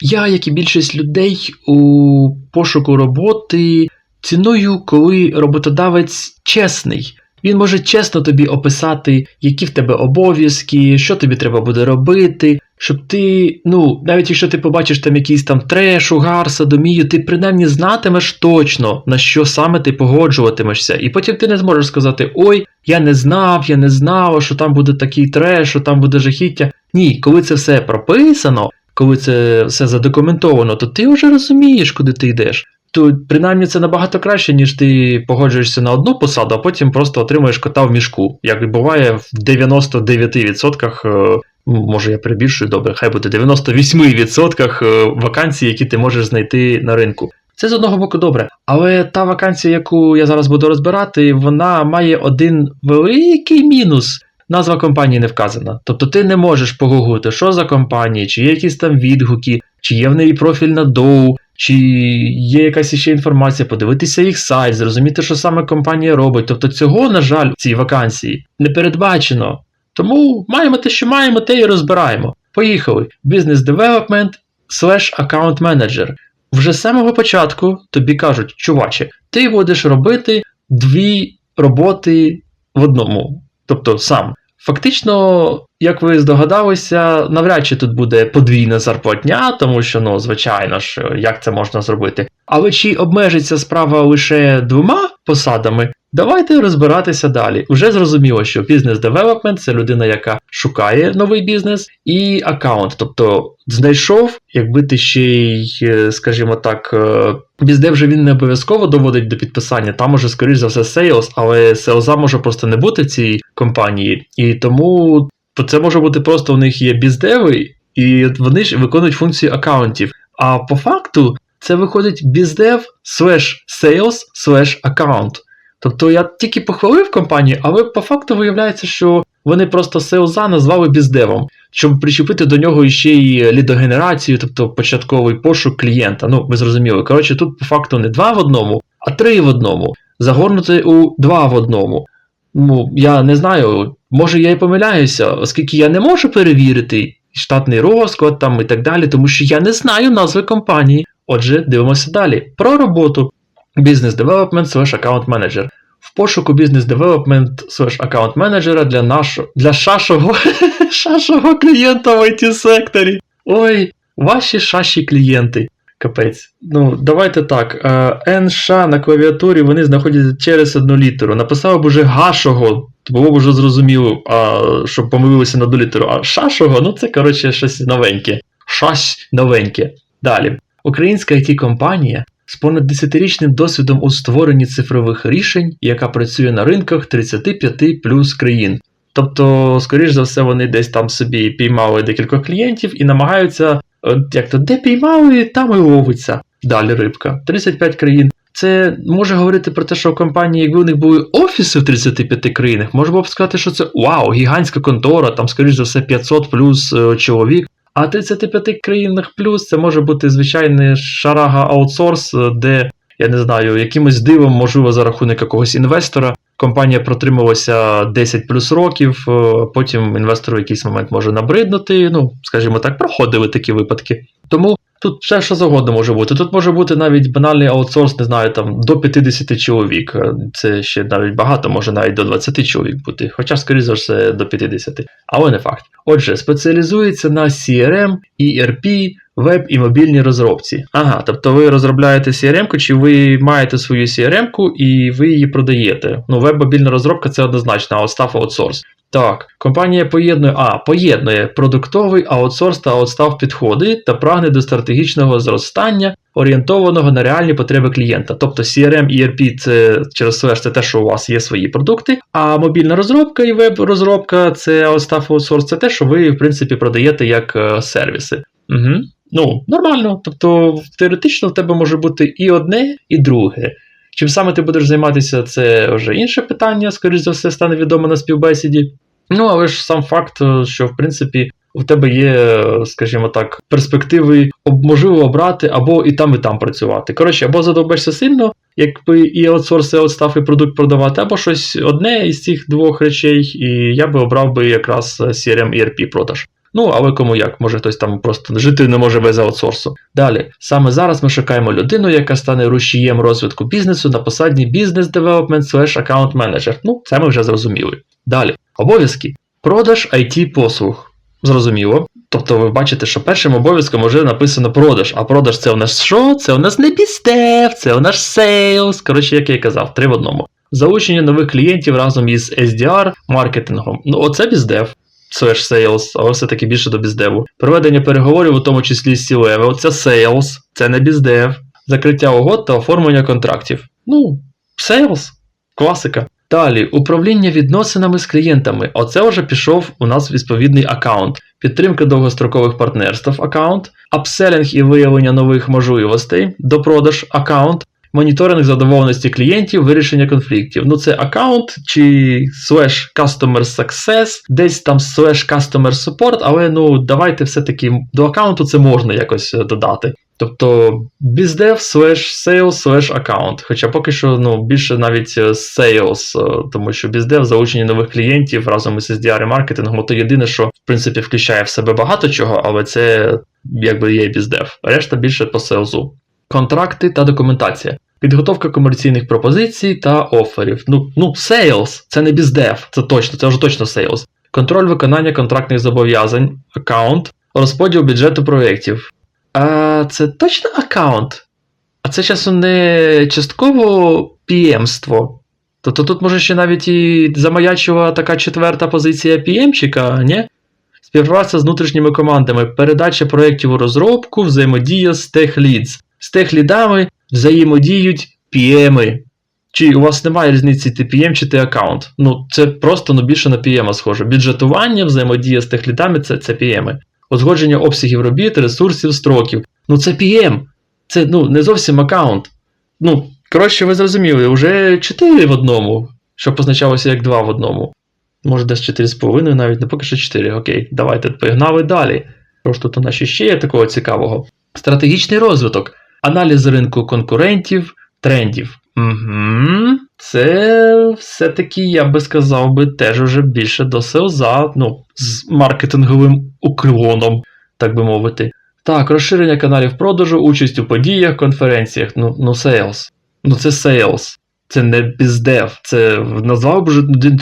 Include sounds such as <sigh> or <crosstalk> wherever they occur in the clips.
Я, як і більшість людей, у пошуку роботи ціную, коли роботодавець чесний. Він може чесно тобі описати, які в тебе обов'язки, що тобі треба буде робити, щоб ти, ну, навіть якщо ти побачиш там якийсь там треш, угар, садомію, ти принаймні знатимеш точно, на що саме ти погоджуватимешся. І потім ти не зможеш сказати: Ой, я не знав, я не знав, що там буде такий треш, що там буде жахіття. Ні, коли це все прописано, коли це все задокументовано, то ти вже розумієш, куди ти йдеш. То принаймні це набагато краще, ніж ти погоджуєшся на одну посаду, а потім просто отримуєш кота в мішку. Як буває в 99%, е, може я перебільшую добре, хай буде 98% е, вакансій, які ти можеш знайти на ринку. Це з одного боку добре. Але та вакансія, яку я зараз буду розбирати, вона має один великий мінус. Назва компанії не вказана. Тобто ти не можеш погуглити, що за компанії, чи є якісь там відгуки, чи є в неї профіль на доу, чи є якась ще інформація, подивитися їх сайт, зрозуміти, що саме компанія робить. Тобто цього, на жаль, в цій вакансії не передбачено. Тому маємо те, що маємо, те і розбираємо. Поїхали. Business Development slash Account Manager. Вже з самого початку тобі кажуть, чуваче, ти будеш робити дві роботи в одному. Тобто сам. Фактично, як ви здогадалися, навряд чи тут буде подвійна зарплатня, тому що, ну, звичайно ж, як це можна зробити. Але чи обмежиться справа лише двома посадами? Давайте розбиратися далі. Уже зрозуміло, що бізнес-девелопмент це людина, яка шукає новий бізнес, і аккаунт. Тобто знайшов, якби ти ще й, е, скажімо так, е, біздев вже він не обов'язково доводить до підписання, там уже, скоріш за все, сейлс, але селза може просто не бути в цій компанії. І тому це може бути просто у них є біздеви, і вони ж виконують функцію аккаунтів. А по факту це виходить біздев slash sales slash account. Тобто я тільки похвалив компанію, але по факту виявляється, що вони просто селза назвали біздевом, щоб причепити до нього ще й лідогенерацію, тобто початковий пошук клієнта. Ну, ви зрозуміли. Коротше, тут по факту не два в одному, а три в одному. Загорнути у два в одному. Ну, я не знаю, може я і помиляюся, оскільки я не можу перевірити штатний розклад там і так далі, тому що я не знаю назви компанії. Отже, дивимося далі. Про роботу. Business Development slash Account Manager. В пошуку Business Development slash Account Manager для нашого для шашого, <laughs> шашого клієнта в it секторі. Ой, ваші шаші клієнти. Капець. Ну, давайте так. НШ на клавіатурі вони знаходяться через одну літеру. Написав б уже гашого, то було б вже зрозуміло, а, щоб помилилися на одну літеру. А шашого, ну це, коротше, щось новеньке. Щось новеньке. Далі. Українська it компанія з понад 10-річним досвідом у створенні цифрових рішень, яка працює на ринках 35 плюс країн. Тобто, скоріш за все, вони десь там собі піймали декілька клієнтів і намагаються, як то де піймали, там і ловиться. Далі рибка. 35 країн. Це може говорити про те, що в компанії, якби у них були офіси в 35 країнах, можна було б сказати, що це вау, гігантська контора, там, скоріш за все, 500 плюс е, чоловік. А 35 країнах плюс це може бути звичайний шарага аутсорс, де, я не знаю, якимось дивом, можливо, за рахунок якогось інвестора. Компанія протрималася 10 плюс років, е, потім інвестору в якийсь момент може набриднути. Ну, скажімо так, проходили такі випадки. Тому тут все що завгодно може бути. Тут може бути навіть банальний аутсорс, не знаю, там до 50 чоловік. Це ще навіть багато, може навіть до 20 чоловік бути, хоча, скоріше за все, до 50. Але не факт. Отже, спеціалізується на CRM, ERP, веб і мобільній розробці. Ага, тобто ви розробляєте CRM-ку, чи ви маєте свою CRM-ку і ви її продаєте. Ну, веб-мобільна розробка це однозначно, а от став аутсорс. Так, компанія поєднує а, поєднує продуктовий аутсорс та аутстав підходи та прагне до стратегічного зростання, орієнтованого на реальні потреби клієнта. Тобто CRM і ERP це через слеш це те, що у вас є свої продукти, а мобільна розробка і веб-розробка це аутстав аутсорс, це те, що ви, в принципі, продаєте як е, сервіси. Угу. Ну, нормально. Тобто, теоретично в тебе може бути і одне, і друге. Чим саме ти будеш займатися, це вже інше питання, скоріш за все, стане відомо на співбесіді. Ну, але ж сам факт, що в принципі у тебе є, скажімо так, перспективи можливо обрати або і там, і там працювати. Коротше, або задовбешся сильно, якби і аутсорс, і аутстаф, і продукт продавати, або щось одне із цих двох речей, і я би обрав би якраз CRM ERP продаж. Ну, але кому як, може хтось там просто жити не може без аутсорсу. Далі, саме зараз ми шукаємо людину, яка стане рушієм розвитку бізнесу на посаді бізнес девелопмент slash аккаунт менеджер. Ну, це ми вже зрозуміли. Далі, обов'язки. Продаж IT послуг. Зрозуміло. Тобто ви бачите, що першим обов'язком вже написано продаж, а продаж це у нас що? Це у нас не біздев, це у нас сейлс. Коротше, як я і казав, три в одному. Залучення нових клієнтів разом із SDR маркетингом. Ну, оце біздев. Slash sales, але все-таки більше до біздеву. Проведення переговорів, у тому числі з C-level, це sales, це не біздев. Закриття угод та оформлення контрактів. Ну, sales, класика. Далі, управління відносинами з клієнтами. Оце вже пішов у нас відповідний аккаунт. Підтримка довгострокових партнерств аккаунт, апселінг і виявлення нових можливостей до продаж аккаунт, моніторинг задоволеності клієнтів, вирішення конфліктів. Ну це аккаунт чи slash customer success, десь там slash customer support, але ну давайте все-таки до аккаунту це можна якось е, додати. Тобто біздев slash sales slash аккаунт. Хоча поки що ну, більше навіть е, sales, е, тому що біздев залучення нових клієнтів разом із SDR і маркетингом, то єдине, що в принципі включає в себе багато чого, але це якби є біздев. Решта більше по селзу. Контракти та документація. Підготовка комерційних пропозицій та оферів. Ну, ну, sales, це не біздев, це точно, це вже точно sales. Контроль виконання контрактних зобов'язань, аккаунт, розподіл бюджету проєктів. А це точно аккаунт? А це часом не частково PM-ство? Тобто тут може ще навіть і замаячила така четверта позиція PM-чика, ні? Співпраця з внутрішніми командами, передача проєктів у розробку, взаємодія з техлідз. З техлідами взаємодіють PM. Чи у вас немає різниці ти PM чи ти аккаунт? Ну, це просто ну, більше на PM схоже. Бюджетування, взаємодія з техлідами це, це PM. Узгодження обсягів робіт, ресурсів, строків. Ну це PM. Це ну, не зовсім аккаунт. Ну, коротше, ви зрозуміли, вже 4 в одному, що позначалося як 2 в одному. Може, десь 4,5 навіть, не поки що 4. Окей, давайте погнали далі. Що ж тут у нас ще є такого цікавого? Стратегічний розвиток, аналіз ринку конкурентів, трендів. Угу. Це все-таки, я би сказав би, теж уже більше до СЕОЗА, ну, з маркетинговим уклоном, так би мовити. Так, розширення каналів продажу, участь у подіях, конференціях. Ну, ну, sales. Ну, це sales. Це не біздев. Це назвав би,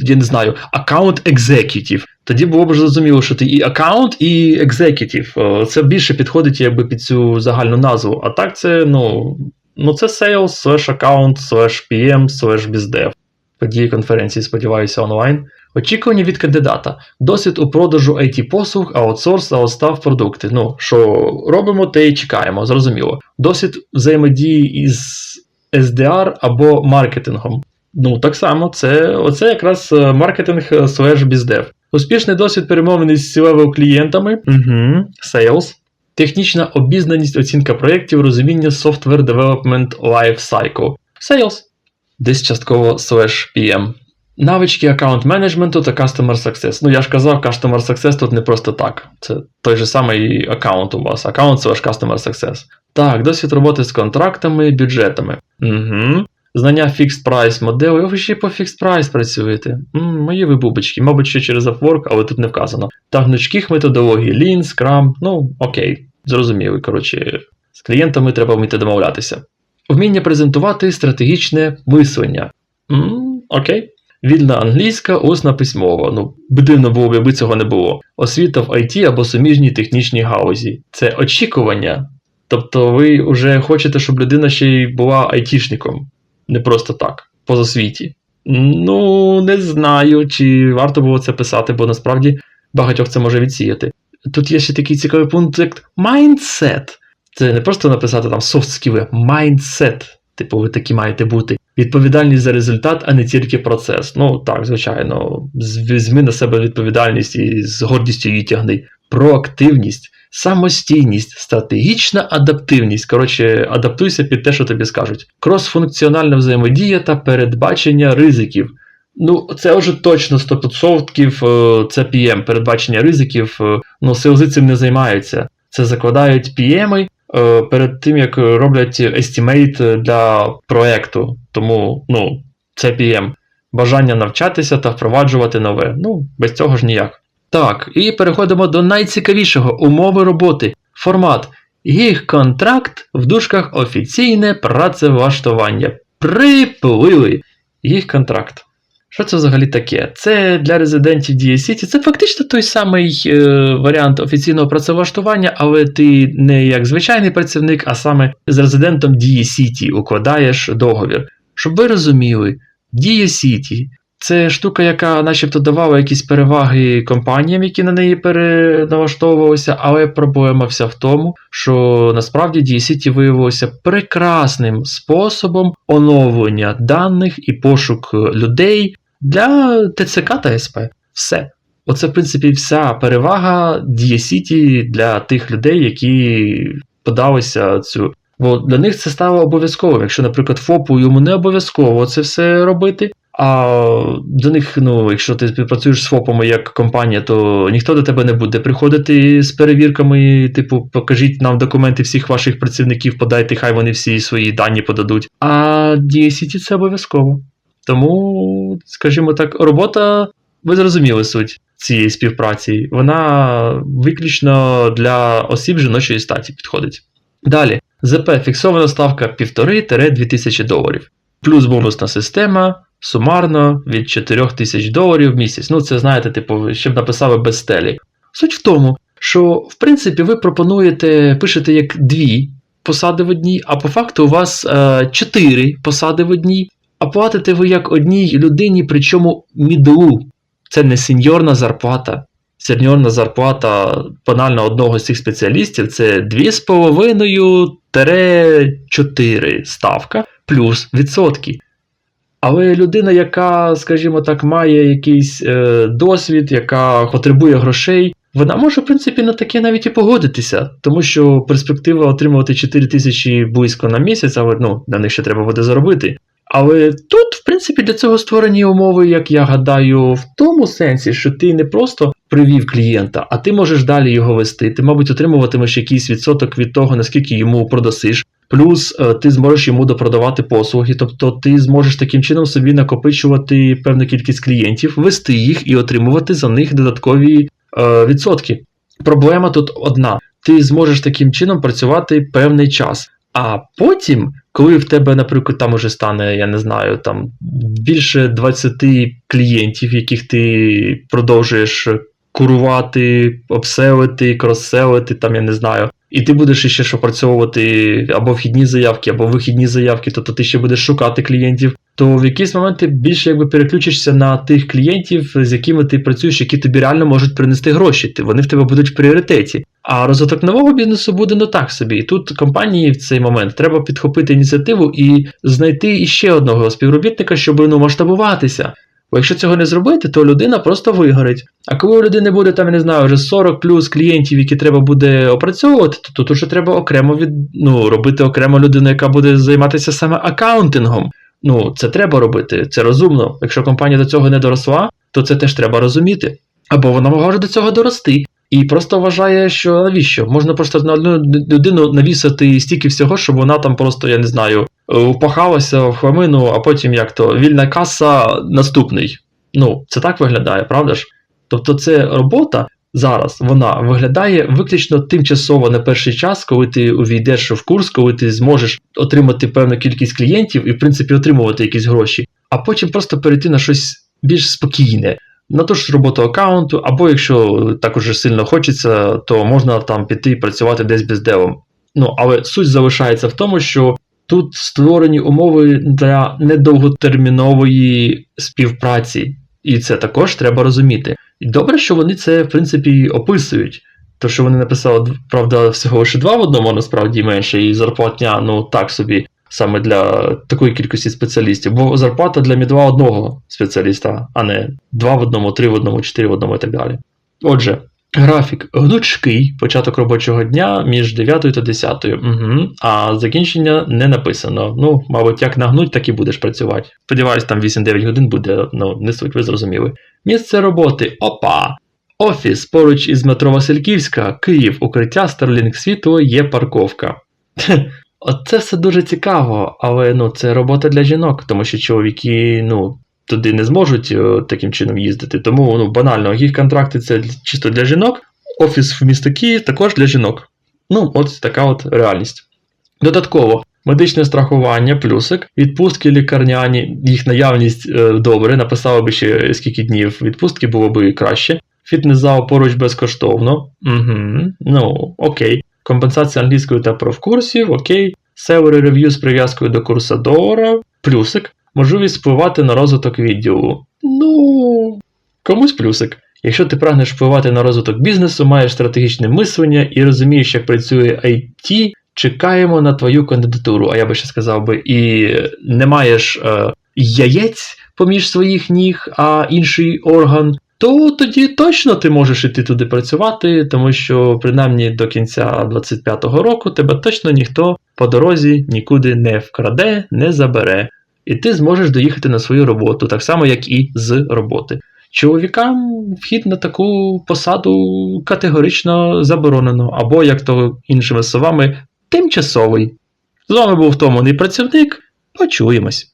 я не знаю, аккаунт executive. Тоді було б зрозуміло, що ти і аккаунт, і executive. Це більше підходить якби під цю загальну назву. А так це, ну. Ну, це sales, slash аккаунт, slash PM, slash біздев. Події конференції, сподіваюся, онлайн. Очікування від кандидата. Досвід у продажу IT-послуг, аутсорс, аутстав продукти. Ну, що робимо, те і чекаємо, зрозуміло. Досвід взаємодії із SDR або маркетингом. Ну, так само, це оце якраз маркетинг slash біздев. Успішний досвід перемовини з сілевими клієнтами. Угу, Sales. Технічна обізнаність, оцінка проєктів, розуміння Software Development Life Cycle. Sales. Десь частково slash PM. Навички аккаунт менеджменту та Customer Success. Ну, я ж казав, Customer Success тут не просто так. Це той же самий аккаунт у вас. Аккаунт slash Customer Success. Так, досвід роботи з контрактами і бюджетами. Угу. Знання Fixed Price моделей. Ви ще по Fixed Price працюєте. М, мої ви бубочки, мабуть, ще через Upwork, але тут не вказано. Та гнучких методологій, Lean, Scrum, ну окей, зрозуміли. Коротше, з клієнтами треба вміти домовлятися. Вміння презентувати стратегічне мислення. М, окей. Вільна англійська, усна письмова. Ну, дивно було б, якби цього не було. Освіта в IT або суміжній технічній гаузі. Це очікування. Тобто ви вже хочете, щоб людина ще й була айтішником не просто так, по засвіті. Ну, не знаю, чи варто було це писати, бо насправді багатьох це може відсіяти. Тут є ще такий цікавий пункт, як mindset. Це не просто написати там skills, mindset. Типу, ви такі маєте бути. Відповідальність за результат, а не тільки процес. Ну так, звичайно, візьми на себе відповідальність і з гордістю її тягни. Проактивність, самостійність, стратегічна адаптивність. Коротше, адаптуйся під те, що тобі скажуть. Кросфункціональна взаємодія та передбачення ризиків. Ну, це вже точно 100% це PM, передбачення ризиків. Ну, селзи цим не займаються. Це закладають PM перед тим, як роблять estimate для проекту. Тому, ну, це PM. Бажання навчатися та впроваджувати нове. Ну, без цього ж ніяк. Так, і переходимо до найцікавішого умови роботи. Формат. Їх контракт в дужках офіційне працевлаштування. Приплили. Їх контракт. Що це взагалі таке? Це для резидентів Дія Сіті. Це фактично той самий е, варіант офіційного працевлаштування, але ти не як звичайний працівник, а саме з резидентом Дія Сіті укладаєш договір. Щоб ви розуміли, Дія Сіті це штука, яка начебто давала якісь переваги компаніям, які на неї переналаштовувалися, але проблема вся в тому, що насправді DCT виявилося прекрасним способом оновлення даних і пошук людей для ТЦК та СП. Все. Оце, в принципі, вся перевага DCT для тих людей, які подалися цю. Бо для них це стало обов'язковим. Якщо, наприклад, ФОПу йому не обов'язково це все робити. А до них, ну, якщо ти співпрацюєш з ФОПами як компанія, то ніхто до тебе не буде приходити з перевірками, типу, покажіть нам документи всіх ваших працівників, подайте, хай вони всі свої дані подадуть. А DSCT це обов'язково. Тому, скажімо так, робота, ви зрозуміли суть цієї співпраці. Вона виключно для осіб жіночої статі підходить. Далі, ЗП фіксована ставка 1,5-2 тисячі доларів. Плюс бонусна система сумарно від 4 тисяч доларів в місяць. Ну, це знаєте, типу, щоб написали без стелі. Суть в тому, що в принципі ви пропонуєте, пишете як дві посади в одній, а по факту у вас е, чотири посади в одній, а платите ви як одній людині, причому мідлу. Це не сеньорна зарплата. Сеньорна зарплата банально одного з цих спеціалістів це 2,5-4 ставка плюс відсотки. Але людина, яка, скажімо так, має якийсь е, досвід, яка потребує грошей, вона може, в принципі, на таке навіть і погодитися, тому що перспектива отримувати 4 тисячі близько на місяць, але ну, на них ще треба буде заробити. Але тут, в принципі, для цього створені умови, як я гадаю, в тому сенсі, що ти не просто привів клієнта, а ти можеш далі його вести. Ти, мабуть, отримуватимеш якийсь відсоток від того, наскільки йому продасиш. Плюс е, ти зможеш йому допродавати послуги, тобто ти зможеш таким чином собі накопичувати певну кількість клієнтів, вести їх і отримувати за них додаткові е, відсотки. Проблема тут одна: ти зможеш таким чином працювати певний час. А потім, коли в тебе, наприклад, там уже стане, я не знаю, там більше 20 клієнтів, яких ти продовжуєш курувати, обселити, кросселити, там я не знаю. І ти будеш ще ж опрацьовувати або вхідні заявки, або вихідні заявки, тобто ти ще будеш шукати клієнтів, то в якийсь момент ти більше якби переключишся на тих клієнтів, з якими ти працюєш, які тобі реально можуть принести гроші. Вони в тебе будуть в пріоритеті. А розвиток нового бізнесу буде не так собі. І тут компанії в цей момент треба підхопити ініціативу і знайти іще одного співробітника, щоб ну масштабуватися. Бо якщо цього не зробити, то людина просто вигорить. А коли у людини буде там, не знаю, вже 40 плюс клієнтів, які треба буде опрацьовувати, то тут вже треба окремо від ну, робити окремо людину, яка буде займатися саме акаунтингом. Ну, це треба робити, це розумно. Якщо компанія до цього не доросла, то це теж треба розуміти. Або вона може до цього дорости. І просто вважає, що навіщо? Можна просто на одну людину навісити стільки всього, щоб вона там просто, я не знаю, впахалася в хламину, а потім як то вільна каса наступний. Ну, це так виглядає, правда ж? Тобто, це робота зараз вона виглядає виключно тимчасово на перший час, коли ти увійдеш в курс, коли ти зможеш отримати певну кількість клієнтів і, в принципі, отримувати якісь гроші, а потім просто перейти на щось більш спокійне. На ту ж роботу аккаунту, або якщо так уже сильно хочеться, то можна там піти і працювати десь бездевом. Ну, але суть залишається в тому, що тут створені умови для недовготермінової співпраці, і це також треба розуміти. І добре, що вони це, в принципі, описують. То, що вони написали, правда, всього лише два в одному, насправді менше, і зарплатня, ну так собі, саме для такої кількості спеціалістів. Бо зарплата для мідва одного спеціаліста, а не два в одному, три в одному, чотири в одному і так далі. Отже, графік гнучкий, початок робочого дня між 9 та 10, угу. а закінчення не написано. Ну, мабуть, як нагнуть, так і будеш працювати. Сподіваюсь, там 8-9 годин буде, ну, не суть, ви зрозуміли. Місце роботи опа! Офіс поруч із метро Васильківська, Київ, укриття Starlink світло є парковка. От це все дуже цікаво, але ну, це робота для жінок, тому що чоловіки, ну, туди не зможуть е, таким чином їздити. Тому ну, банально, гіг-контракти це чисто для жінок. Офіс в місто Київ також для жінок. Ну, от така от реальність. Додатково, медичне страхування, плюсик, відпустки лікарняні, їх наявність е, добре, написали би ще скільки днів відпустки, було би краще. Фітнес-зал поруч безкоштовно. Угу, ну, окей. Компенсація англійської та профкурсів, окей. Salary review з прив'язкою до курсадора, плюсик. Можливість впливати на розвиток відділу. Ну, комусь плюсик. Якщо ти прагнеш впливати на розвиток бізнесу, маєш стратегічне мислення і розумієш, як працює IT, чекаємо на твою кандидатуру. А я би ще сказав би, і не маєш е, яєць поміж своїх ніг, а інший орган, то тоді точно ти можеш іти туди працювати, тому що принаймні до кінця 25-го року тебе точно ніхто по дорозі нікуди не вкраде, не забере. І ти зможеш доїхати на свою роботу, так само, як і з роботи. Чоловікам вхід на таку посаду категорично заборонено, або, як то іншими словами, тимчасовий. З вами був втомлений працівник. Почуємось.